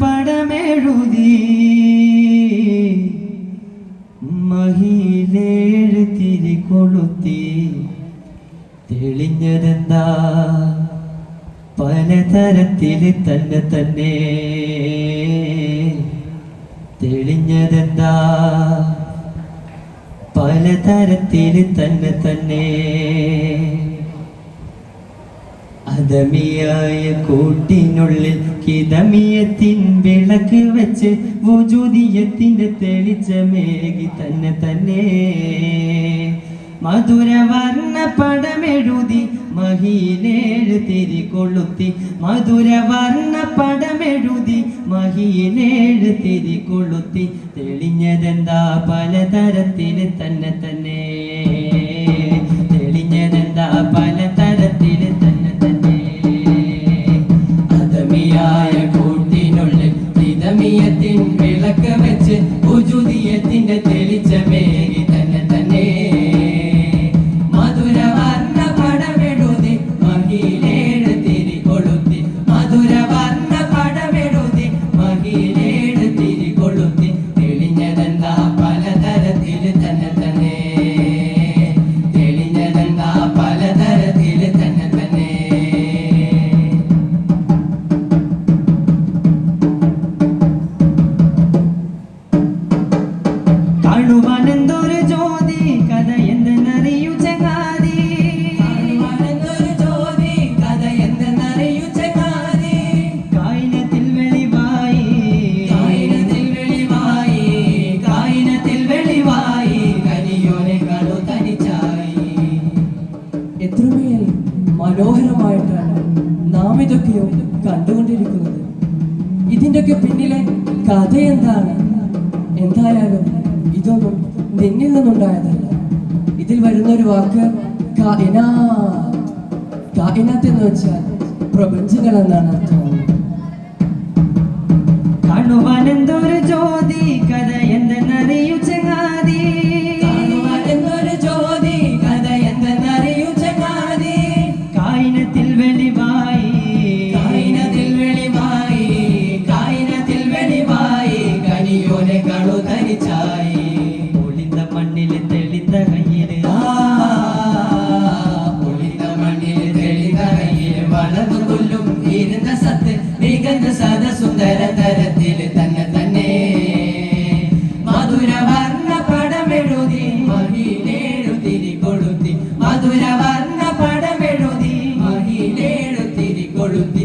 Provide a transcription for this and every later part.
പടമെഴുതി മഹിലേഴ് തിരി കൊളുത്തി. തെളിഞ്ഞതെന്താ? പലതരത്തിൽ തന്നെ തന്നെ. തെളിഞ്ഞതെന്താ? പലതരത്തിൽ തന്നെ തന്നെ. അതമിയായ കൂട്ടിനുള്ളിൽ കിതമിയത്തിൻ വിളക്ക് വെച്ച് വുജുദിയത്തിന്റെ തെളിച്ചമേകി തന്നെ തന്നെ. മധുരവർണ പടമെഴുതി മഹിയിലേഴ് തിരികൊളുത്തി. മധുരവർണ പടമെഴുതി മഹിയിലേഴ് തിരികൊളുത്തി. തെളിഞ്ഞതെന്താ പലതരത്തിന് തന്നെ തന്നെ. ഇതിൽ വരുന്ന ഒരു വാക്ക് എന്ന് വെച്ചാൽ പ്രപഞ്ചങ്ങൾ എന്നാണ് അർത്ഥം. കാണുവാൻ എന്തോ ഒരു ജോലി സുന്ദര തരത്തിൽ തന്നെ തന്നെ മധുരവർണ പടമെഴുതി മഹിലേഴുതിരി കൊളുത്തി. മധുരവർണ പടമെഴുതി മഹിലേഴുതിരി കൊളുത്തി.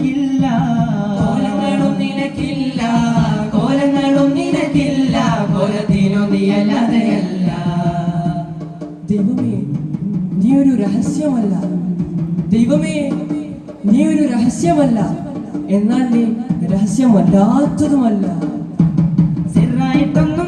നിനക്കില്ല. കോലങ്ങളും നിനക്കില്ല കോലങ്ങളും നിനക്കില്ല കോലത്തിനു നീയല്ലാതെയല്ല ദൈവമേ നീ ഒരു രഹസ്യമല്ല. ദൈവമേ നീ ഒരു രഹസ്യമല്ല. എന്നാൽ നീ രഹസ്യമല്ലാത്തതുമല്ല. ചെറുതായിട്ടൊന്നും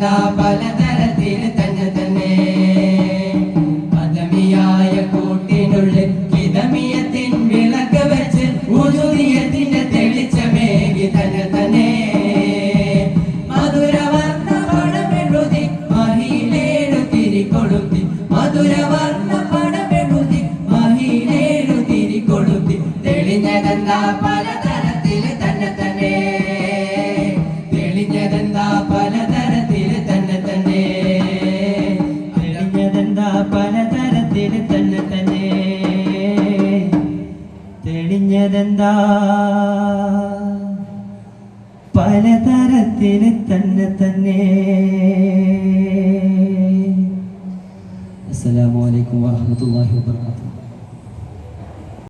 എന്താ പലതരത്തിൽ തെളിഞ്ഞതെന്താ പലതരത്തിൽ തന്നെ തന്നെ. അസ്സലാമു അലൈക്കും വറഹ്മത്തുള്ളാഹി വബറകാതുഹു.